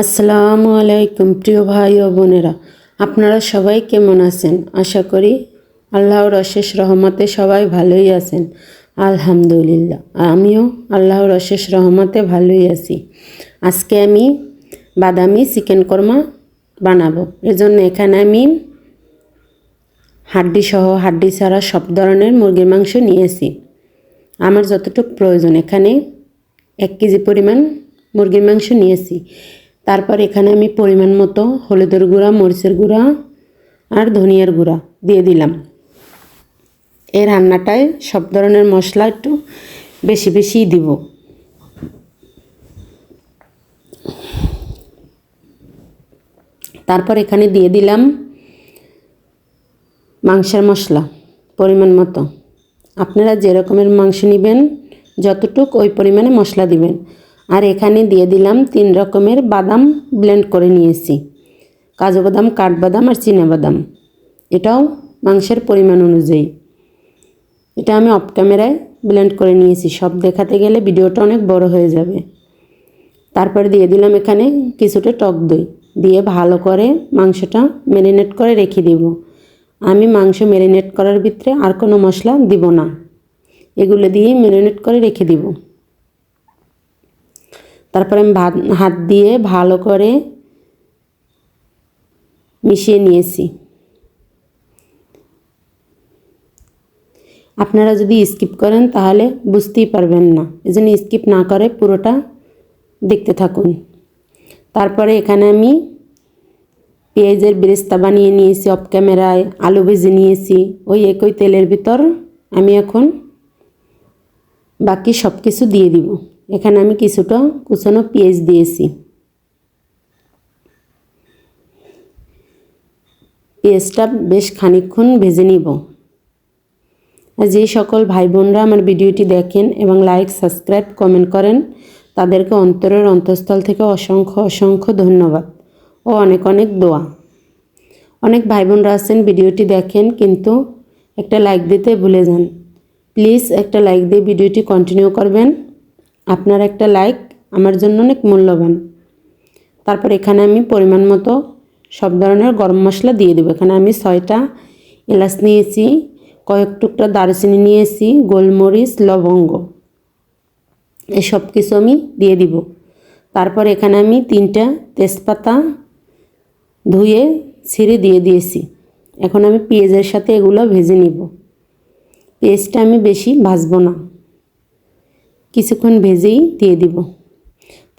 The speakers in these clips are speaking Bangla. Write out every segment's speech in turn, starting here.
আসসালামু আলাইকুম, প্রিয় ভাই ও বোনেরা। আপনারা সবাই কেমন আছেন? আশা করি আল্লাহর অশেষ রহমতে সবাই ভালোই আছেন। আলহামদুলিল্লাহ, আমিও আল্লাহর অশেষ রহমতে ভালোই আছি। আজকে আমি বাদামি চিকেন কর্মা বানাবো। এজন্য এখানে আমি হাড্ডি সহ হাড্ডি ছাড়া সব ধরনের মুরগির মাংস নিয়েছি। আমার যতটুকু প্রয়োজন, এখানে এক কেজি পরিমাণ মুরগির মাংস নিয়েছি। তারপর এখানে আমি পরিমাণ মতো হলুদের গুঁড়া, মরিচের গুঁড়া আর ধনিয়ার গুঁড়া দিয়ে দিলাম। এই রান্নাটায় সব ধরনের মশলা একটু বেশি বেশি দিব। তারপর এখানে দিয়ে দিলাম মাংসের মশলা পরিমাণ মতো। আপনারা যে রকমের মাংস নেবেন, যতটুক ওই পরিমাণে মশলা দিবেন। আর এখানে দিয়ে দিলাম তিন রকমের বাদাম ব্লেন্ড করে নিয়েছি। কাজু বাদাম কাঠবাদাম আর বাদাম। এটাও মাংসের পরিমাণ অনুযায়ী। এটা আমি অফ ক্যামেরায় ব্লেন্ড করে নিয়েছি। সব দেখাতে গেলে ভিডিওটা অনেক বড় হয়ে যাবে। তারপরে দিয়ে দিলাম এখানে কিছুটা টক দই। দিয়ে ভালো করে মাংসটা ম্যারিনেট করে রেখে দিব। আমি মাংস ম্যারিনেট করার ভিতরে আর কোনো মশলা দিব না। এগুলো দিয়েই ম্যারিনেট করে রেখে দিব। তারপরে আমি ভাত, হাত দিয়ে ভালো করে মিশিয়ে নিয়েছি। আপনারা যদি স্কিপ করেন তাহলে বুঝতেই পারবেন না। এই জন্য স্কিপ না করে পুরোটা দেখতে থাকুন। তারপরে এখানে আমি পেঁয়াজের বেরেস্তা বানিয়ে নিয়েছি অফ ক্যামেরায় আলু ভেজে নিয়েছি। ওই একই তেলের ভিতর আমি এখন বাকি সব কিছু দিয়ে দিব। এখানে আমি কিছুটা কুচানো পেঁয়াজ দিয়েছি। পেঁয়াজটা বেশ খানিকক্ষণ ভেজে নিব। আর যে সকল ভাই বোনরা আমার ভিডিওটি দেখেন এবং লাইক, সাবস্ক্রাইব, কমেন্ট করেন, তাদেরকে অন্তরের অন্তঃস্থল থেকে অসংখ্য অসংখ্য ধন্যবাদ ও অনেক অনেক দোয়া। অনেক ভাই বোনরা আছেন ভিডিওটি দেখেন, কিন্তু একটা লাইক দিতে ভুলে যান। প্লিজ একটা লাইক দিয়ে ভিডিওটি কন্টিনিউ করবেন। আপনার একটা লাইক আমার জন্য অনেক মূল্যবান। তারপর এখানে আমি পরিমাণ মতো সব ধরনের গরম মশলা দিয়ে দেবো। এখানে আমি ছয়টা এলাচ নিয়েছি, কয়েক টুকরা দারচিনি নিয়েছি, গোলমরিচ, লবঙ্গ, এই সব কিছু আমি দিয়ে দিব। তারপর এখানে আমি তিনটা তেজপাতা ধুয়ে ছিঁড়ে দিয়ে দিয়েছি। এখন আমি পেঁয়াজের সাথে এগুলো ভেজে নিব। পেঁয়াজটা আমি বেশি ভাজবো না। কিছুক্ষণ ভেজেই দিয়ে দিব।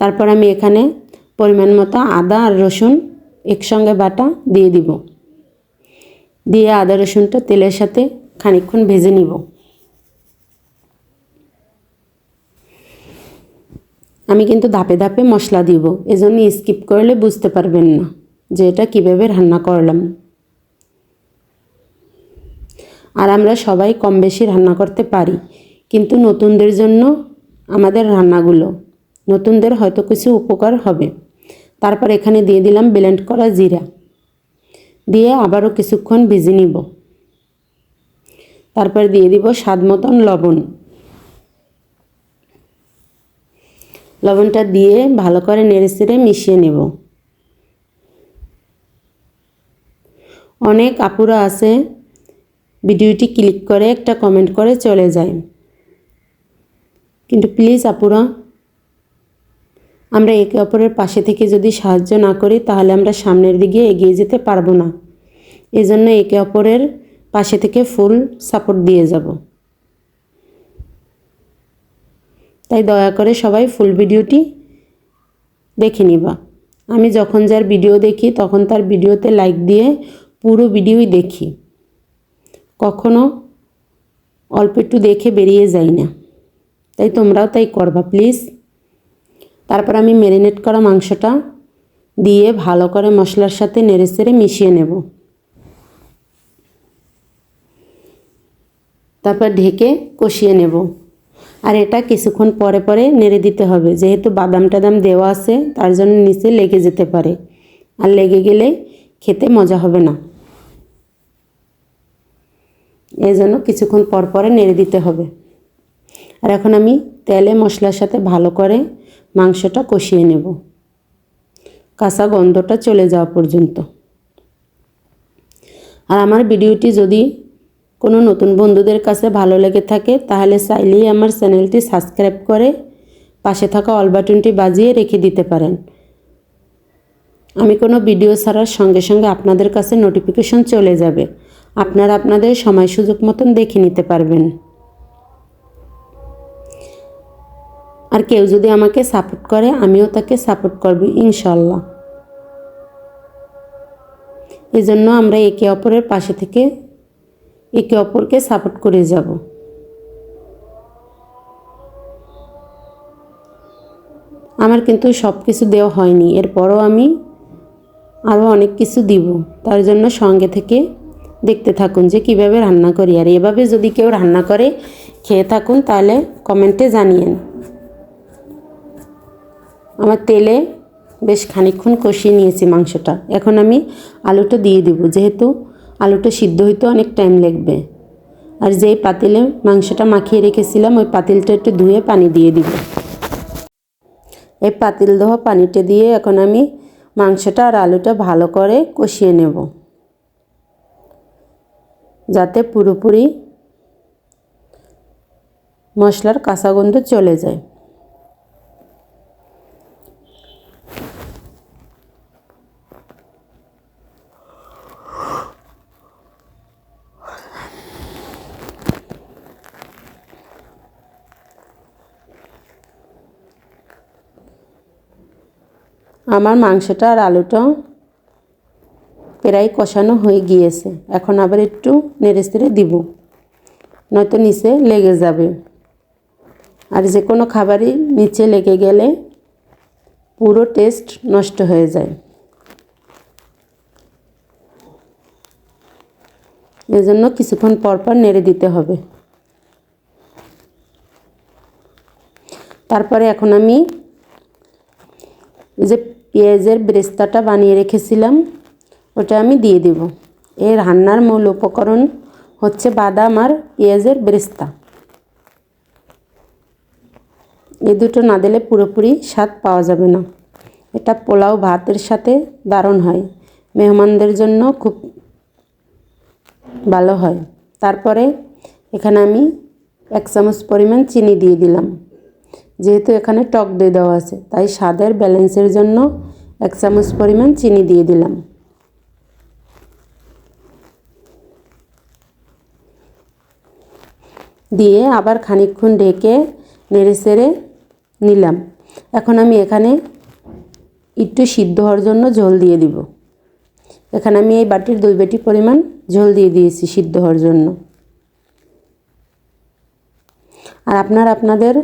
তারপর আমি এখানে পরিমাণ মতো আদা আর রসুন একসঙ্গে বাটা দিয়ে দিব। দিয়ে আদা রসুনটা তেলের সাথে খানিকক্ষণ ভেজে নিব। আমি কিন্তু ধাপে ধাপে মশলা দিব, এজন্য স্কিপ করলে বুঝতে পারবেন না যে এটা কীভাবে রান্না করলাম। আর আমরা সবাই কম বেশি রান্না করতে পারি, কিন্তু নতুনদের জন্য আমাদের রান্নাগুলো। নতুনদের হয়তো কিছু উপকার হবে। তারপর এখানে দিয়ে দিলাম ব্লেন্ড করা জিরা। দিয়ে আবারও কিছুক্ষণ ভেজে নিব। তারপর দিয়ে দিব স্বাদ মতন লবণ। লবণটা দিয়ে ভালো করে নেড়ে চেড়ে মিশিয়ে নেব। অনেক আপুরা আছে, ভিডিওটি ক্লিক করে একটা কমেন্ট করে চলে যায়। কিন্তু প্লিজ আপুরা, আমরা একে অপরের পাশে থেকে যদি সাহায্য না করি, তাহলে আমরা সামনের দিকে এগিয়ে যেতে পারব না। এজন্য একে অপরের পাশে থেকে ফুল সাপোর্ট দিয়ে যাব। তাই দয়া করে সবাই ফুল ভিডিওটি দেখে নিবা। আমি যখন যার ভিডিও দেখি, তখন তার ভিডিওতে লাইক দিয়ে পুরো ভিডিওই দেখি। কখনো অল্প একটু দেখে বেরিয়ে যাই না। তাই তোমরাও তাই করবা প্লিজ তারপর আমি ম্যারিনেট করা মাংসটা দিয়ে ভালো করে মশলার সাথে নেড়ে চেড়ে মিশিয়ে নেব। তারপর ঢেকে কষিয়ে নেব। আর এটা কিছুক্ষণ পরে পরে নেড়ে দিতে হবে। যেহেতু বাদাম টাদাম দেওয়া আছে, তার জন্য নিচে লেগে যেতে পারে। আর লেগে গেলে খেতে মজা হবে না। এই জন্য কিছুক্ষণ পর পরে নেড়ে দিতে হবে। আর এখন আমি তেলে মশলার সাথে ভালো করে মাংসটা কষিয়ে নেব। কাঁচা গন্ধটা চলে যাওয়া পর্যন্ত। আর আমার ভিডিওটি যদি কোনো নতুন বন্ধুদের কাছে ভালো লেগে থাকে, তাহলে চাইলেই আমার চ্যানেলটি সাবস্ক্রাইব করে পাশে থাকা অল বাটনটি বাজিয়ে রেখে দিতে পারেন। আমি কোনো ভিডিও ছাড়ার সঙ্গে সঙ্গে আপনাদের কাছে নোটিফিকেশন চলে যাবে। আপনারা আপনাদের সময় সুযোগ মতন দেখে নিতে পারবেন। আর কেউ যদি আমাকে সাপোর্ট করে, আমিও তাকে সাপোর্ট করব, ইনশাল্লাহ। এই জন্য আমরা একে অপরের পাশে থেকে একে অপরকে সাপোর্ট করে যাব। আমার কিন্তু সব কিছু দেওয়া হয়নি, এরপরও আমি আরও অনেক কিছু দিব। তার জন্য সঙ্গে থেকে দেখতে থাকুন যে কীভাবে রান্না করি। আর এভাবে যদি কেউ রান্না করে, খেয়ে থাকুন, তাহলে কমেন্টে জানিয়েন। আমার তেলে বেশ খানিক্ষণ কষিয়ে নিয়েছি মাংসটা। এখন আমি আলুটা দিয়ে দিব, যেহেতু আলুটা সিদ্ধ হইতে অনেক টাইম লাগবে। আর যেই পাতিলে মাংসটা মাখিয়ে রেখেছিলাম, ওই পাতিলটা একটু ধুয়ে পানি দিয়ে দিব। এই পাতিল ধোয়া পানিটা দিয়ে এখন আমি মাংসটা আর আলুটা ভালো করে কষিয়ে নেব। যাতে পুরোপুরি মশলার কাঁচা গন্ধ চলে যায়। আমার মাংসটা আর আলুটা প্রায় কষানো হয়ে গিয়েছে। এখন আবার একটু নেড়ে চেড়ে দিব। নয়তো নিচে লেগে যাবে। আর যে কোনো খাবারই নিচে লেগে গেলে পুরো টেস্ট নষ্ট হয়ে যায়। এজন্য কিছুক্ষণ পর পর নেড়ে দিতে হবে। তারপরে এখন আমি যে পেঁয়াজের ব্রেস্তাটা বানিয়ে রেখেছিলাম, ওটা আমি দিয়ে দেব। এর রান্নার মূল উপকরণ হচ্ছে বাদাম আর পেঁয়াজের ব্রেস্তা। এ দুটো না দিলে পুরোপুরি স্বাদ পাওয়া যাবে না। এটা পোলাও ভাতের সাথে দারুণ হয়, মেহমানদের জন্য খুব ভালো হয়। তারপরে এখানে আমি এক চামচ পরিমাণ চিনি দিয়ে দিলাম। যেহেতু এখানে টক দই দেওয়া আছে, তাই স্বাদের ব্যালেন্সের জন্য এক চামচ পরিমাণ চিনি দিয়ে দিলাম। দিয়ে আবার খানিকক্ষণ ঢেকে নেড়ে সেড়ে নিলাম। এখন আমি এখানে একটু সিদ্ধ হওয়ার জন্য ঝোল দিয়ে দিব। এখানে আমি এই বাটির দুই বাটি পরিমাণ ঝোল দিয়ে দিয়েছি সিদ্ধ হওয়ার জন্য। আর আপনার আপনাদের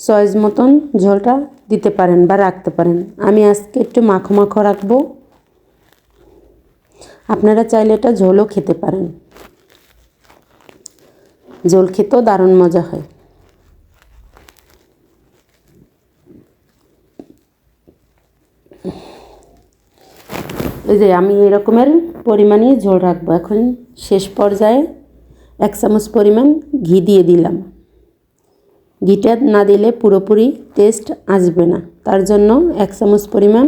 চয়েস মতন ঝোলটা দিতে পারেন বা রাখতে পারেন। আমি আজকে একটু মাখো মাখো রাখব। আপনারা চাইলে এটা ঝোলও খেতে পারেন। ঝোল খেতেও দারুণ মজা হয়। এই যে আমি এরকমের পরিমাণই ঝোল রাখব। এখন শেষ পর্যায়ে এক চামচ পরিমাণ ঘি দিয়ে দিলাম। ঘিটা না দিলে পুরোপুরি টেস্ট আসবে না। তার জন্য এক চামচ পরিমাণ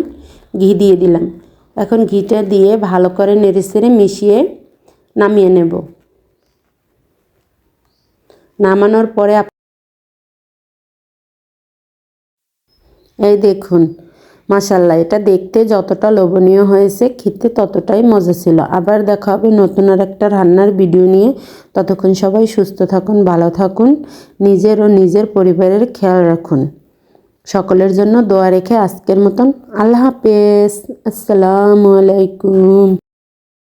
ঘি দিয়ে দিলাম। এখন ঘিটা দিয়ে ভালো করে নেড়ে সেড়ে মিশিয়ে নামিয়ে নেব। নামানোর পরে এই দেখুন মাসাল্লাহ এটা দেখতে যতটা লোভনীয় হয়েছে, খেতে ততটাই মজা ছিল। আবার দেখা হবে নতুন আর একটা রান্নার ভিডিও নিয়ে। ততক্ষণ সবাই সুস্থ থাকুন, ভালো থাকুন, নিজের ও নিজের পরিবারের খেয়াল রাখুন। সকলের জন্য দোয়া রেখে আজকের মতন। আল্লাহ হাফেজ। আসসালামু আলাইকুম।